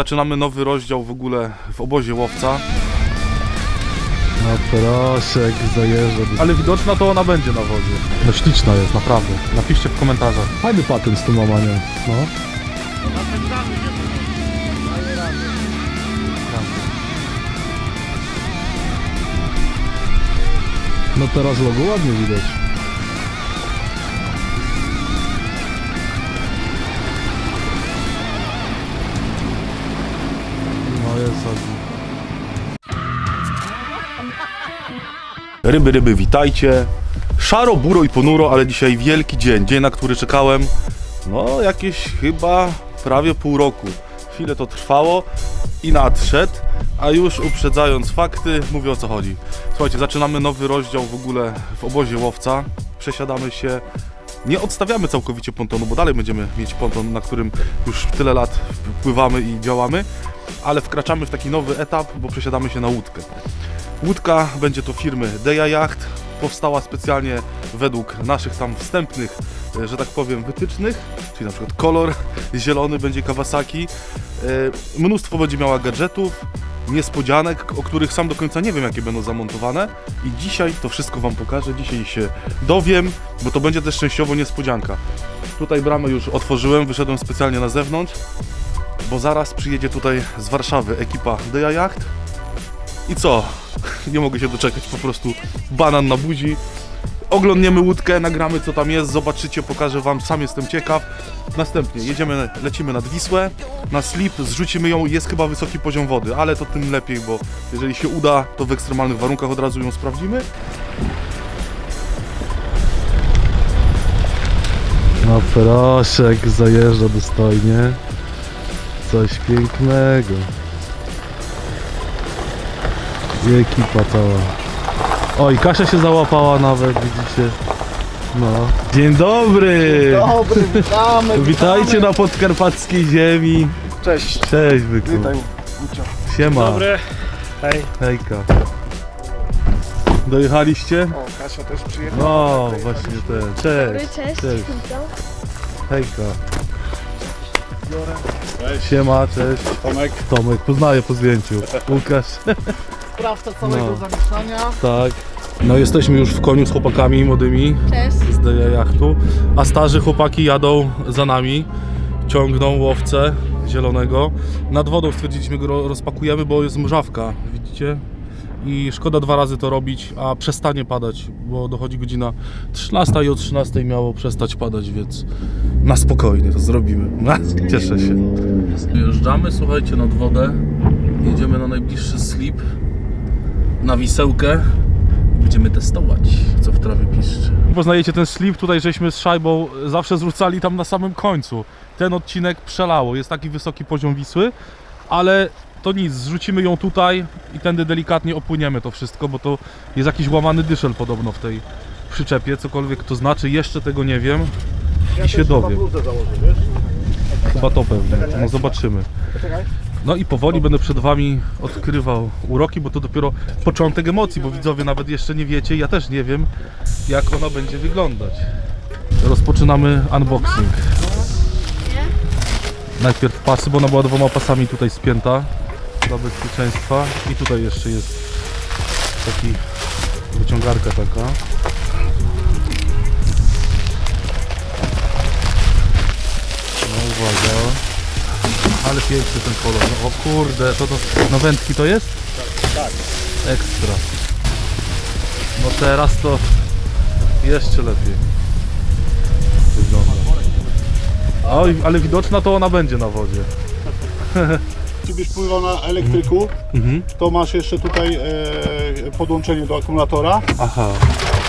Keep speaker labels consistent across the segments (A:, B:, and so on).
A: zaczynamy nowy rozdział w ogóle w obozie łowca.
B: No proszę, jak zajeżdża.
A: Ale widoczna to ona będzie na wodzie. No śliczna jest, naprawdę. Napiszcie w komentarzach.
B: Fajny patent z tym łamaniem. No. No teraz logo ładnie widać. Jest.
A: Ryby, ryby, witajcie. Szaro, buro i ponuro, ale dzisiaj wielki dzień. Dzień, na który czekałem, no jakieś chyba prawie pół roku. Chwilę to trwało i nadszedł, a już uprzedzając fakty, mówię o co chodzi. Słuchajcie, zaczynamy nowy rozdział w ogóle w obozie łowca. Przesiadamy się, nie odstawiamy całkowicie pontonu, bo dalej będziemy mieć ponton, na którym już tyle lat pływamy i działamy, ale wkraczamy w taki nowy etap, bo przesiadamy się na łódkę. Łódka będzie to firmy Deja Yacht. Powstała specjalnie według naszych tam wstępnych, e, że tak powiem, wytycznych, czyli na przykład kolor zielony będzie Kawasaki. E, Mnóstwo będzie miała gadżetów, niespodzianek, o których sam do końca nie wiem, jakie będą zamontowane. I dzisiaj to wszystko Wam pokażę, dzisiaj się dowiem, bo to będzie też częściowo niespodzianka. Tutaj bramę już otworzyłem, wyszedłem specjalnie na zewnątrz, bo zaraz przyjedzie tutaj z Warszawy ekipa Deja Yacht. I co? Nie mogę się doczekać, po prostu banan na buzi. Oglądniemy łódkę, nagramy co tam jest, zobaczycie, pokażę wam, sam jestem ciekaw. Następnie jedziemy, lecimy nad Wisłę, na slip, zrzucimy ją, jest chyba wysoki poziom wody, ale to tym lepiej, bo jeżeli się uda, to w ekstremalnych warunkach od razu ją sprawdzimy.
B: No proszę, jak zajeżdża dostojnie. Coś pięknego. I ekipa cała. Oj, Kasia się załapała nawet, widzicie. No. Dzień dobry!
C: Dobry, witamy,
B: Witajcie na podkarpackiej ziemi.
C: Cześć.
B: Cześć, byku.
C: Witaj, Gucio.
B: Siema.
C: Dobry. Hej.
B: Hejka. Dojechaliście?
C: O, Kasia też przyjechała.
B: No, właśnie ten. Cześć.
D: Cześć.
B: Cześć. Hejka. Siema, cześć.
C: Tomek.
B: Tomek, poznaję po zdjęciu. Łukasz.
C: Sprawca całego
B: No.
C: zamieszania.
B: Tak. No jesteśmy już w koniu z chłopakami młodymi
D: Cześć.
B: z Deja Jachtu, a starzy chłopaki jadą za nami, ciągną łowcę zielonego. Nad wodą stwierdziliśmy go ro- rozpakujemy, bo jest mrzawka, widzicie? I szkoda dwa razy to robić, a przestanie padać, bo dochodzi godzina 13 i o 13 miało przestać padać, więc na spokojnie to zrobimy. Cieszę się. Jeżdżamy, słuchajcie, nad wodę. Jedziemy na najbliższy slip, na wisełkę. Będziemy testować, co w trawie piszczy. Poznajecie ten slip, tutaj żeśmy z szajbą zawsze zrzucali tam na samym końcu. Ten odcinek przelało, jest taki wysoki poziom Wisły, ale to nic, zrzucimy ją tutaj i tędy delikatnie opłyniemy to wszystko, bo to jest jakiś łamany dyszel podobno w tej przyczepie, cokolwiek to znaczy, jeszcze tego nie wiem i się dowiem. Chyba to pewnie, no zobaczymy. No i powoli będę przed Wami odkrywał uroki, bo to dopiero początek emocji, bo widzowie nawet jeszcze nie wiecie, ja też nie wiem, jak ona będzie wyglądać. Rozpoczynamy unboxing. Najpierw pasy, bo ona była dwoma pasami tutaj spięta dla bezpieczeństwa i tutaj jeszcze jest taki wyciągarka taka. No uwaga. Ale piękny ten kolor. No, o kurde, to to na wędki to jest? Tak. Ekstra. No teraz to jeszcze lepiej wygląda. Oj, ale widoczna to ona będzie na wodzie.
E: Gdybyś pływał na elektryku,
B: Mhm.
E: to masz jeszcze tutaj e, podłączenie do akumulatora.
B: Aha.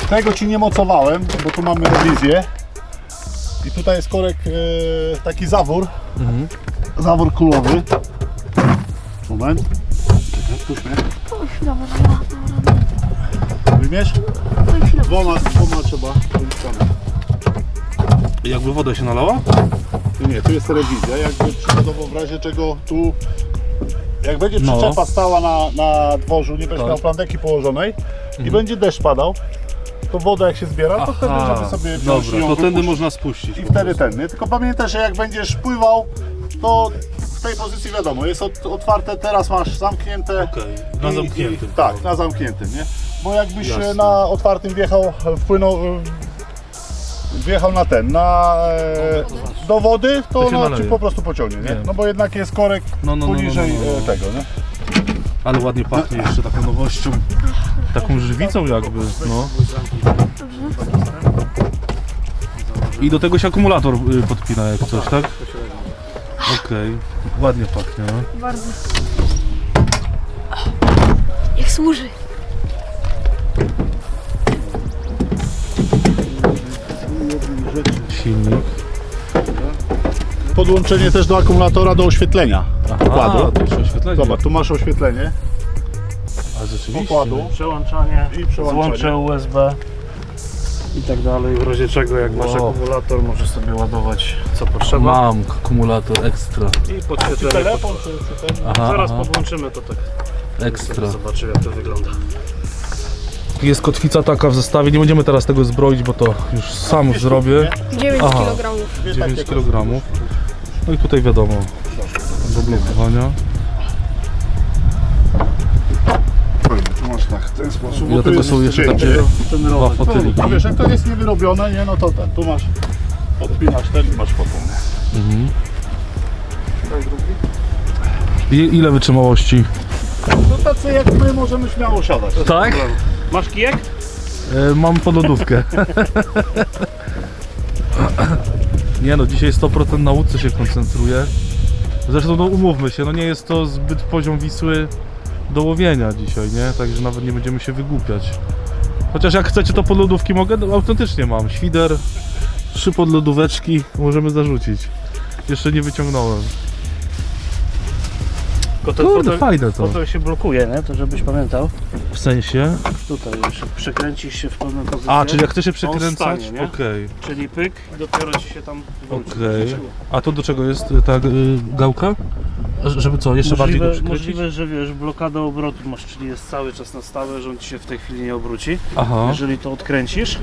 E: Tego ci nie mocowałem, bo tu mamy rewizję. I tutaj jest korek e, taki zawór.
B: Mhm.
E: Zawór kulowy. Moment. Czekaj, puść mnie. Wymiesz? Dwoma, dwoma trzeba.
B: Jakby woda się nalała?
E: Nie, tu jest rewizja. Jakby przykładowo w razie czego tu. Jak będzie
B: No.
E: przyczepa stała na, na dworzu, nie będziesz
B: Tak.
E: miał plandeki położonej i będzie deszcz padał, to woda jak się zbiera, to wtedy żeby sobie wziąć
B: dobra,
E: ją
B: to tędy
E: wypuścić
B: można spuścić.
E: i wtedy ten, nie? Tylko pamiętaj, że jak będziesz pływał, to w tej pozycji wiadomo, jest ot- otwarte, teraz masz zamknięte.
B: Okej, na zamkniętym.
E: Tak, na zamkniętym, nie? Bo jakbyś
B: Jasne.
E: e, na otwartym wjechał, wpłynął, wjechał na ten, na e, do wody, to,
B: To się
E: no,
B: naleje.
E: ci po prostu pociągnie, nie?
B: Wiem.
E: No bo jednak jest korek
B: No, no, no, no,
E: poniżej
B: no, no.
E: e, tego, nie?
B: Ale ładnie pachnie jeszcze taką nowością. Taką żywicą jakby, no. I do tego się akumulator y, podpina jak coś, tak? Okej, ładnie pachnie, no.
D: Bardzo. Jak służy.
E: Podłączenie też do akumulatora do oświetlenia
B: to jeszcze oświetlenie.
E: Zobacz, tu masz oświetlenie
B: A rzeczywiście.
E: pokładu
C: Przełączanie,
E: i przełączenie.
C: złącze USB i tak dalej. W razie czego, jak masz
B: Wow.
C: akumulator, możesz sobie ładować co potrzeba.
B: Mam akumulator ekstra.
C: I podświetlenie.
E: Telefon czy, czy ten?
B: Aha,
C: Zaraz
B: aha,
C: podłączymy to tak.
B: ekstra.
C: Zobaczymy jak to wygląda.
B: Jest kotwica taka w zestawie, nie będziemy teraz tego zbroić, bo to już sam zrobię.
D: 9
B: Aha.
D: kg.
E: Dwie
B: 9
E: takie
B: kg. No i tutaj wiadomo, do blokowania.
E: Tu masz tak, w ten sposób.
B: I
E: bo tu jest
B: są jeszcze takie
C: Ten
B: dwa
C: rower.
B: fotyliki.
E: A wiesz, jak to jest niewyrobione, nie, no to ten, tu masz, odpinasz ten i masz foton.
B: Mhm. I- Ile wytrzymałości?
E: To tacy jak my możemy śmiało siadać.
B: Tak?
C: Masz kijek?
B: E, mam podlodówkę. Nie no, dzisiaj 100% na łódce się koncentruję. Zresztą no umówmy się, no nie jest to zbyt poziom Wisły do łowienia dzisiaj, nie? Także nawet nie będziemy się wygłupiać. Chociaż jak chcecie to podlodówki mogę, no, autentycznie mam. Świder, trzy podlodóweczki możemy zarzucić. Jeszcze nie wyciągnąłem.
C: Tylko ten
B: Kurde,
C: fotel,
B: fajne to.
C: fotel się blokuje, nie? To żebyś pamiętał.
B: W sensie?
C: Tutaj już przekręcisz się w pewną pozycję.
B: A, czyli jak chcesz się przekręcać?
C: stanie, nie?
B: Okej.
C: Czyli pyk i dopiero ci się tam włączy.
B: Okej. A to do czego jest y, ta y, gałka? Ż- Żeby co, jeszcze bardziej go
C: Możliwe,
B: przykręcić?
C: możliwe, że wiesz, blokada obrotu masz, czyli jest cały czas na stałe, że on ci się w tej chwili nie obróci.
B: Aha.
C: Jeżeli to odkręcisz,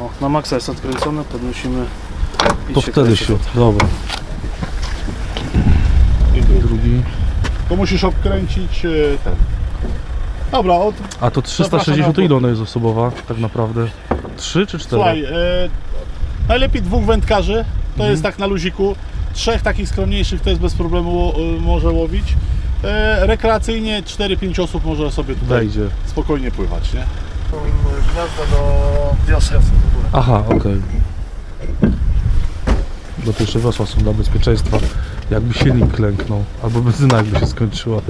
C: o, na maksa jest odkręcone, podnosimy i
B: To wtedy
C: kręci.
B: się. Dobra.
E: To musisz obkręcić e, ten. Dobra, od,
B: A to 360 to ile ona jest osobowa tak naprawdę? 3 czy 4?
E: słuchaj, e, najlepiej dwóch wędkarzy, to
B: Mhm.
E: jest tak na luziku. Trzech takich skromniejszych to jest bez problemu e, może łowić. E, rekreacyjnie 4-5 osób może sobie tutaj
B: Wejdzie.
E: spokojnie pływać, nie?
C: Gniazda do wiosek.
B: Aha, okej. Bo jeszcze wiosła są dla bezpieczeństwa. Jakby silnik klęknął, albo benzyna jakby się skończyła.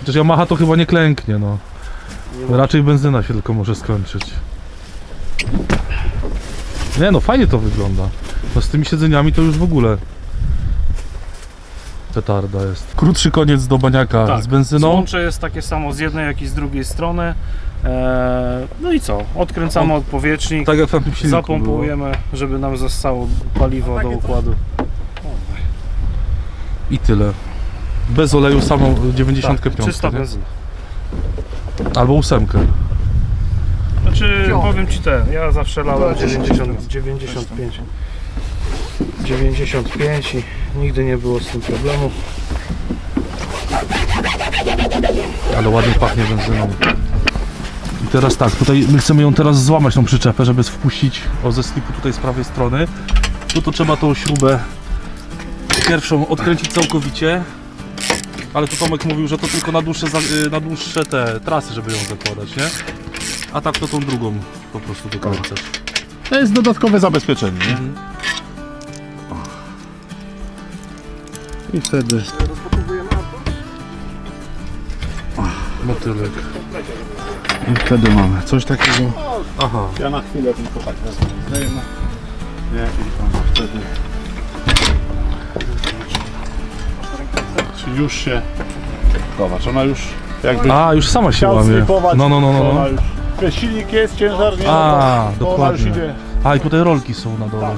B: Chociaż Yamaha to chyba nie klęknie, no. Raczej benzyna się tylko może skończyć. Nie no, fajnie to wygląda. No z tymi siedzeniami to już w ogóle petarda jest. Krótszy koniec do baniaka
C: Tak,
B: z benzyną.
C: Złącze jest takie samo z jednej, jak i z drugiej strony. Eee, no i co? Odkręcamy odpowietrznik,
B: Tak jak w tamtym silniku było.
C: zapompujemy, żeby nam zostało paliwo do układu.
B: I tyle. Bez oleju samą 95.
C: Tak, czysta
B: nie?
C: benzyna.
B: Albo ósemkę.
C: Znaczy, powiem Ci ten, ja zawsze lałem 90, 95. 95 i nigdy nie było z tym problemu.
B: Ale ładnie pachnie benzyną. I teraz tak, tutaj my chcemy ją teraz złamać tą przyczepę, żeby wpuścić o ze slipu tutaj z prawej strony. No to trzeba tą śrubę pierwszą odkręcić całkowicie. Ale tu Tomek mówił, że to tylko na dłuższe, y, na dłuższe te trasy, żeby ją zakładać, nie? A tak to tą drugą po prostu dokręcać.
E: To jest dodatkowe zabezpieczenie, nie?
B: Mhm.
E: I wtedy
B: Motylek.
E: I wtedy mamy coś takiego.
B: Aha.
E: Ja na chwilę tylko tak wezmę. Zdejmę. Nie, i tam wtedy. Już się. Zobacz, ona już jakby
B: A, już sama się
E: chciał
B: łamie. No, no, no, no.
E: to
B: no.
E: Ona już, wiesz, silnik jest, ciężar nie,
B: A,
E: no to, to ona już
B: dokładnie.
E: idzie.
B: A, i tutaj rolki są na dole.
E: Tak.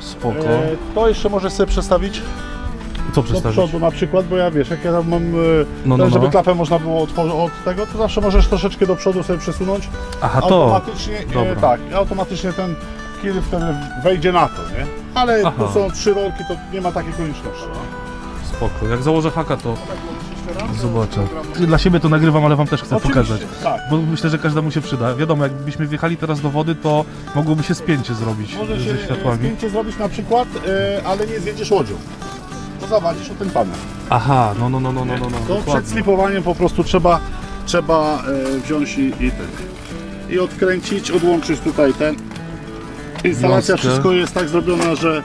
B: Spoko.
E: E, to jeszcze możesz sobie przestawić
B: Co
E: do
B: przedstawić?
E: przodu na przykład, bo ja wiesz, jak ja tam mam, e,
B: No, no,
E: ten, żeby
B: no.
E: klapę można było otworzyć od tego, to zawsze możesz troszeczkę do przodu sobie przesunąć.
B: Aha, to.
E: automatycznie, e,
B: Dobra.
E: tak, automatycznie ten kill wtedy wejdzie na to, nie? Ale
B: Aha.
E: tu są trzy rolki, to nie ma takiej konieczności.
B: Spoko. Jak założę haka, to zobaczę. Dla siebie to nagrywam, ale wam też chcę
E: Oczywiście,
B: pokazać.
E: Tak.
B: Bo myślę, że każdemu się przyda. Wiadomo, jakbyśmy wjechali teraz do wody, to mogłoby się spięcie zrobić
E: Może
B: ze
E: się
B: światłami.
E: zdjęcie zrobić na przykład, e, ale nie zjedziesz łodzią. To zawadzisz o ten panel.
B: Aha, no, no, no, no, no, no, no.
E: To przed
B: dokładnie.
E: slipowaniem po prostu trzeba, trzeba e, wziąć i, i ten. I odkręcić, odłączyć tutaj ten. Instalacja,
B: Wiązkę.
E: wszystko jest tak zrobiona, że,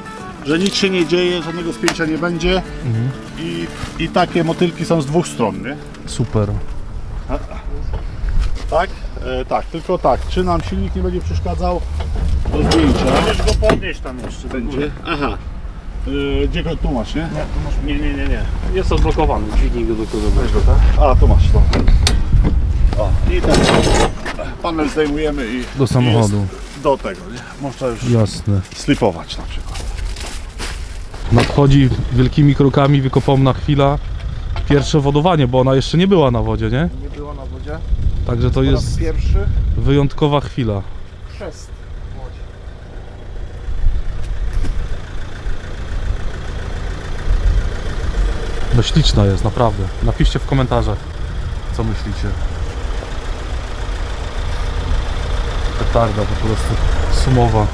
E: że nic się nie dzieje, żadnego spięcia nie będzie.
B: Mhm.
E: I, I takie motylki są z dwóch stron, nie?
B: Super.
E: Tak? E, tak, tylko tak. Czy nam silnik nie będzie przeszkadzał do zdjęcia?
C: Możesz go podnieść tam jeszcze.
E: Będzie. Aha. E, gdzie go tu masz, nie?
C: Nie, nie, nie, nie. Jest odblokowany, dźwignij go do kogo tak?
E: A, tu masz to. O, i ten panel zdejmujemy i
B: Do samochodu.
E: do tego, nie? Można już
B: Jasne.
E: slipować na przykład.
B: Nadchodzi wielkimi krokami wykopomna chwila. Pierwsze wodowanie, bo ona jeszcze nie była na wodzie, nie?
D: Nie było na wodzie.
B: Także to
D: Po raz
B: jest
D: pierwszy
B: wyjątkowa chwila.
D: chrzest.
B: No śliczna jest, naprawdę. Napiszcie w komentarzach, co myślicie. Petarda po prostu. Sumowa.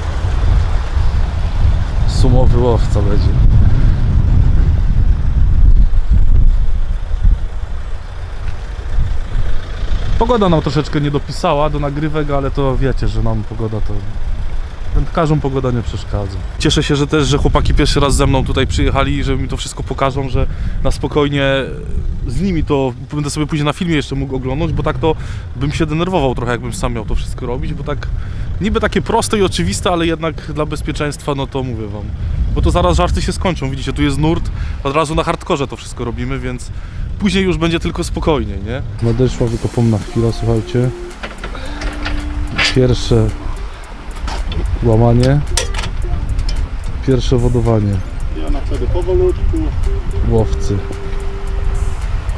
B: Sumowy łowca będzie. Pogoda nam troszeczkę nie dopisała do nagrywek, ale to wiecie, że nam pogoda to Wędkarzom pogoda nie przeszkadza. Cieszę się, że też, że chłopaki pierwszy raz ze mną tutaj przyjechali i że mi to wszystko pokażą, że na spokojnie z nimi to będę sobie później na filmie jeszcze mógł oglądać, bo tak to bym się denerwował trochę, jakbym sam miał to wszystko robić, bo tak niby takie proste i oczywiste, ale jednak dla bezpieczeństwa, no to mówię wam. Bo to zaraz żarty się skończą, widzicie, tu jest nurt, od razu na hardkorze to wszystko robimy, więc później już będzie tylko spokojniej, nie? Nadeszła wykopomna chwila, słuchajcie. Pierwsze łamanie, pierwsze wodowanie
E: I ona wtedy powolutku,
B: łowcy.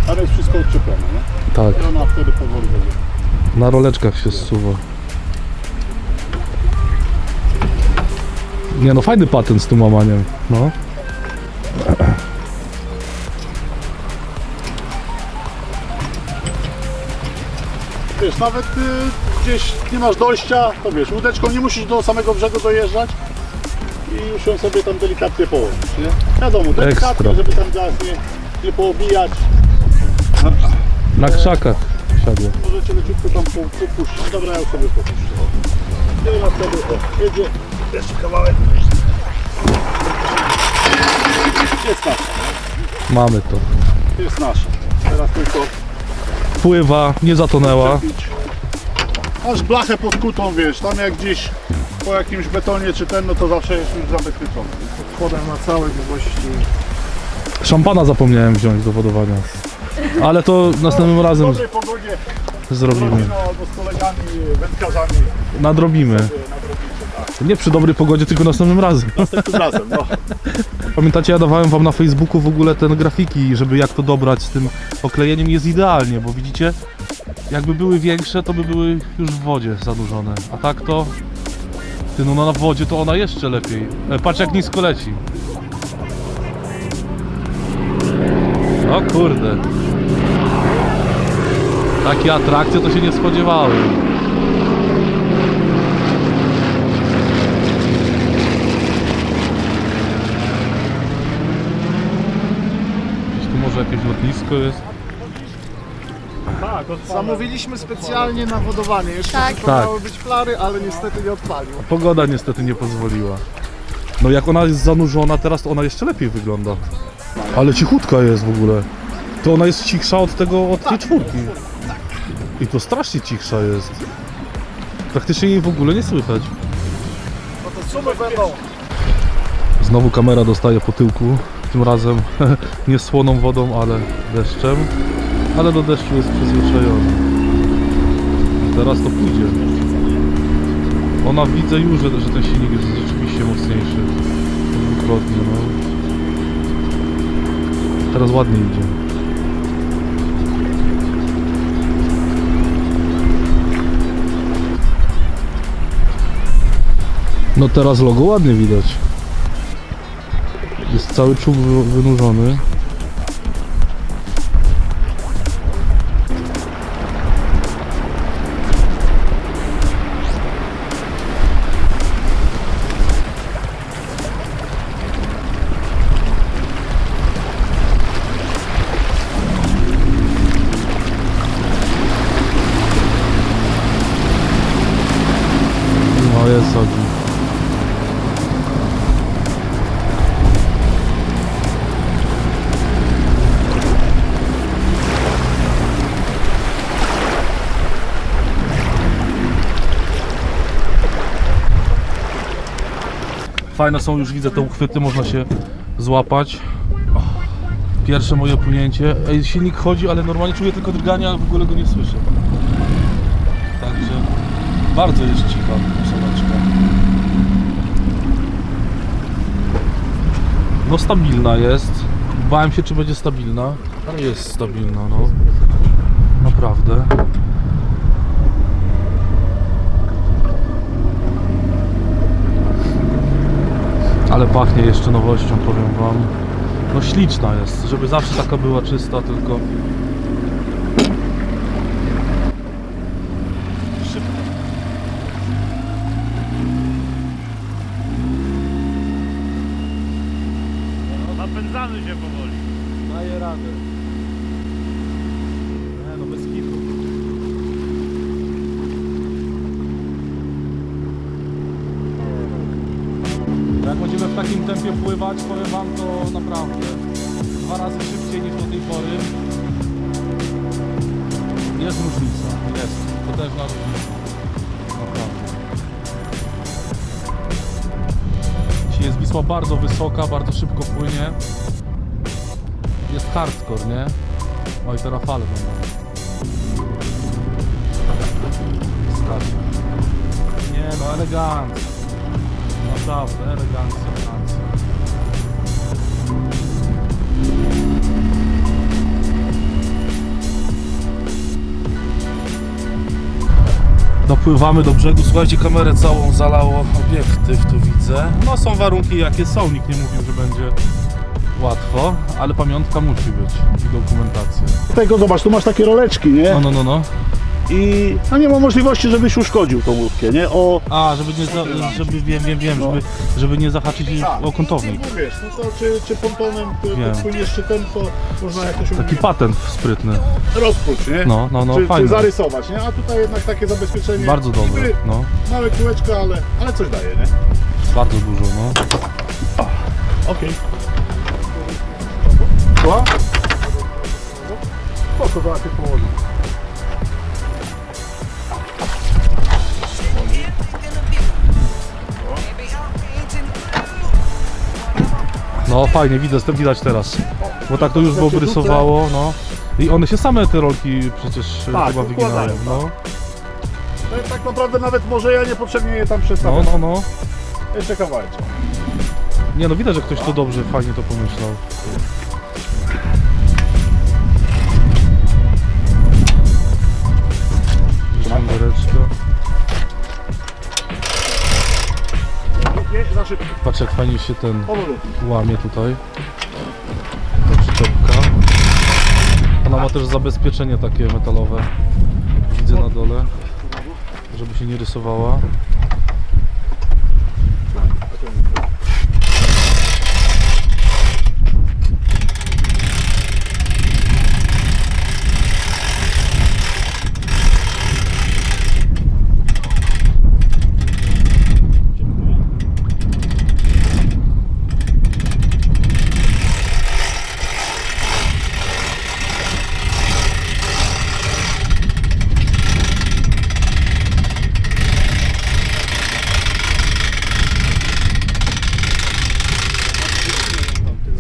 E: tam jest wszystko odczepione, nie?
B: Tak,
E: I ona wtedy powoli będzie.
B: na roleczkach się zsuwa. Nie no, fajny patent z tym łamaniem, no.
E: Wiesz, nawet y, gdzieś nie masz dojścia, to wiesz, łódeczką nie musisz do samego brzegu dojeżdżać i już ją sobie tam delikatnie położyć, nie? Wiadomo, delikatnie,
B: Ekstra.
E: żeby tam gaz nie, nie poobijać.
B: Na krzakach siadło.
E: Możecie leciutko tam po- popuścić. Dobra, ja już sobie popuszczę. I ona wtedy, o, jedzie, jeszcze kawałek. Jest nasza,
B: Mamy to.
E: jest nasza. Teraz tylko
B: Pływa, nie zatonęła.
E: Masz blachę podkutą, wiesz, tam jak gdzieś po jakimś betonie czy ten, no to zawsze jest już zabezpieczony.
D: Spodem na całej długości.
B: Szampana zapomniałem wziąć do wodowania. Ale to następnym
E: W
B: razem
E: dobrej pogodzie z
B: zrobimy.
E: rodziną albo z kolegami, wędkarzami
B: Nadrobimy.
E: sobie.
B: Nie przy dobrej pogodzie, tylko następnym razem.
E: Następnym razem, no.
B: Pamiętacie, ja dawałem wam na Facebooku w ogóle ten grafiki, żeby jak to dobrać z tym oklejeniem jest idealnie, bo widzicie, jakby były większe, to by były już w wodzie zanurzone, a tak to, ty no na wodzie to ona jeszcze lepiej. E, patrz jak nisko leci. O kurde. Takie atrakcje to się nie spodziewałem. Gdzieś tu może lotnisko jest.
C: Tak.
D: Zamówiliśmy specjalnie na wodowanie. Jeszcze
F: Tak.
D: tylko miały być flary, ale niestety nie odpalił.
B: Pogoda niestety nie pozwoliła. No jak ona jest zanurzona teraz, to ona jeszcze lepiej wygląda. Ale cichutka jest w ogóle. To ona jest cichsza od tego, od tej czwórki. I to strasznie cichsza jest. Praktycznie jej w ogóle nie słychać.
D: No to sumy będą.
B: Znowu kamera dostaje po tyłku. Tym razem nie słoną wodą, ale deszczem. Ale do deszczu jest przyzwyczajona. I teraz to pójdzie. Ona widzę już, że, że ten silnik jest rzeczywiście mocniejszy. Dwukrotnie, no. Teraz ładnie idzie. No teraz logo ładnie widać. Cały czub wy- wynurzony. Fajne są, już widzę te uchwyty, można się złapać. Pierwsze moje płynięcie. Ej, silnik chodzi, ale normalnie czuję tylko drgania, w ogóle go nie słyszę. Także bardzo jest cicha ósemeczka. No stabilna jest. Bałem się, czy będzie stabilna, ale jest stabilna, no. Naprawdę. Ale pachnie jeszcze nowością, powiem wam. No śliczna jest, żeby zawsze taka była czysta, tylko... Jak będziemy w takim tempie pływać, powiem wam to naprawdę dwa razy szybciej niż do tej pory. Jest różnica, jest potężna różnica. Naprawdę. Dzisiaj jest Wisła bardzo wysoka, bardzo szybko płynie jest hardcore, nie? O i teraz fale będą. Strasznie. Nie no, elegancko. Naprawdę, elegancko, elegancko. Dopływamy do brzegu. Słuchajcie, kamerę całą zalało obiektyw, tu widzę. No są warunki jakie są, nikt nie mówił, że będzie łatwo, ale pamiątka musi być i dokumentacja.
E: Tego zobacz, tu masz takie roleczki, nie?
B: No, no, no, no.
E: I no nie ma możliwości, żebyś uszkodził tą łódkę, nie? O,
B: A, żeby nie, za, żeby, wiem, wiem, wiem, żeby, żeby nie zahaczyć o kątownik.
E: No wiesz, no to czy, czy pontonem, czy
B: Wiem.
E: płyniesz szczytem, to można jakoś
B: Taki patent sprytny.
E: rozpróć, nie?
B: No, no, no,
E: czy, czy zarysować, nie? A tutaj jednak takie zabezpieczenie.
B: Bardzo dobre,
E: niby
B: no.
E: Małe kółeczko, ale, ale coś daje, nie?
B: Bardzo dużo, no.
E: Okej. Co? Spoko, to się
B: No fajnie, to widać teraz. Bo tak to już było rysowało, no. I one się same te rolki przecież e,
E: Tak,
B: chyba wyginają,
E: układają,
B: no.
E: To jest tak naprawdę nawet może ja niepotrzebnie je tam
B: No,
E: przedstawiam.
B: no, no.
E: Jeszcze kawałek.
B: Nie no, widać, że ktoś to dobrze, fajnie to pomyślał. Patrz jak fajnie się ten łamie tutaj. Ta przyczepka. Ona ma też zabezpieczenie takie metalowe. Widzę na dole. Żeby się nie rysowała.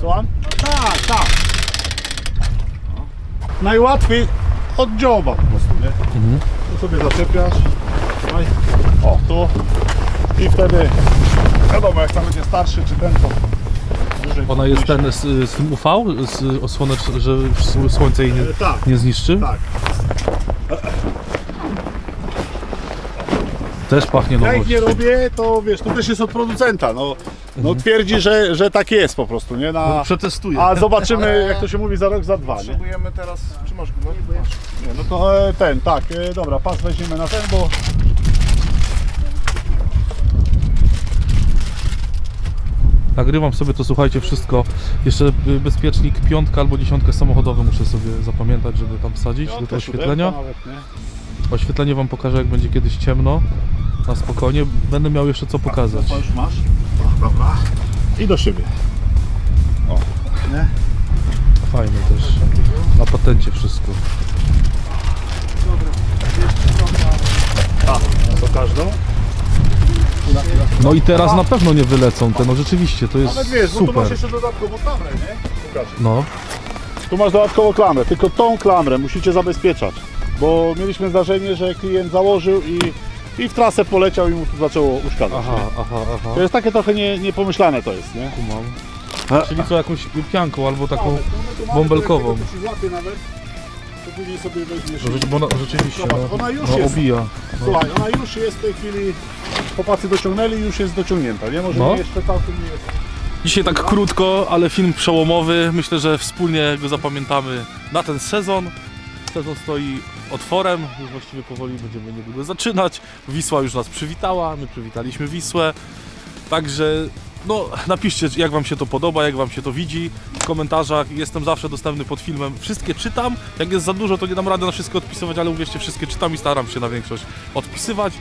E: Słucham? Tak, tak. Najłatwiej od dzioba po prostu, nie?
B: Mhm.
E: Tu sobie zaczepiasz. Tutaj. O, tu. I wtedy wiadomo, jak tam będzie starszy czy ten, to
B: Ona jest ten z, z tym UV, z osłonecz, że słońce jej nie,
E: E, Tak,
B: nie zniszczy.
E: tak.
B: Też pachnie
E: Ja ich nie
B: nowością.
E: robię, to wiesz, to też jest od producenta, no. No twierdzi, że, że tak jest po prostu, nie? Na,
B: Przetestuję.
E: a zobaczymy, jak to się mówi, za rok, za dwa, nie?
D: Potrzebujemy teraz, czy masz go?
E: Nie no to e, ten, tak, e, dobra, pas weźmiemy na ten, bo
B: Nagrywam sobie to, słuchajcie, wszystko. Jeszcze y, bezpiecznik piątka albo dziesiątkę samochodowy muszę sobie zapamiętać, żeby tam wsadzić do tego oświetlenia.
E: nawet, nie?
B: Oświetlenie wam pokażę, jak będzie kiedyś ciemno. Na spokojnie. Będę miał jeszcze co pokazać.
E: To już masz. Dobra. I do siebie. O, nie?
B: Fajne też. Na patencie wszystko.
E: To każdą.
B: No i teraz na pewno nie wylecą te, no rzeczywiście, to jest
E: Ale wiesz, bo tu masz
B: super.
E: jeszcze dodatkową klamrę, nie?
B: No,
E: Tu masz dodatkową klamrę, tylko tą klamrę musicie zabezpieczać. Bo mieliśmy zdarzenie, że klient założył i, i w trasę poleciał i mu tu zaczęło uszkadzać.
B: aha, aha, aha.
E: To jest takie trochę nie, niepomyślane to jest, nie?
B: Kumam. Czyli co, jakąś pianką albo taką bąbelkową.
E: To to później sobie weźmiesz.
B: No, rzecz- bo ona, rzeczywiście,
E: Zobacz,
B: no,
E: ona już
B: no
E: jest.
B: obija.
E: Słuchaj, ona już jest w tej chwili, chłopacy dociągnęli i już jest dociągnięta, nie? Może
B: No.
E: nie jeszcze całkiem nie jest.
B: Dzisiaj tak krótko, ale film przełomowy. Myślę, że wspólnie go zapamiętamy na ten sezon. Sezon stoi otworem, już właściwie powoli będziemy niedługo zaczynać. Wisła już nas przywitała, my przywitaliśmy Wisłę. Także no, napiszcie, jak Wam się to podoba, jak Wam się to widzi w komentarzach. Jestem zawsze dostępny pod filmem. Wszystkie czytam. Jak jest za dużo, to nie dam rady na wszystko odpisywać, ale uwierzcie, wszystkie czytam i staram się na większość odpisywać.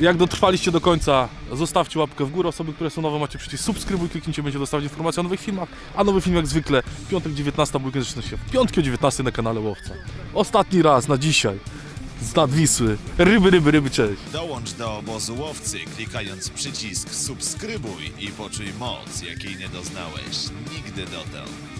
B: Jak dotrwaliście do końca, zostawcie łapkę w górę. Osoby, które są nowe, macie przycisk subskrybuj, kliknijcie, będzie dostawać informacje o nowych filmach. A nowy film jak zwykle, piątek 19, weekend zaczyna się w piątki o 19 na kanale Łowca. Ostatni raz na dzisiaj. Z nad Wisły. Ryby, ryby, ryby, cześć.
F: Dołącz do obozu łowcy klikając przycisk subskrybuj i poczuj moc, jakiej nie doznałeś nigdy dotąd.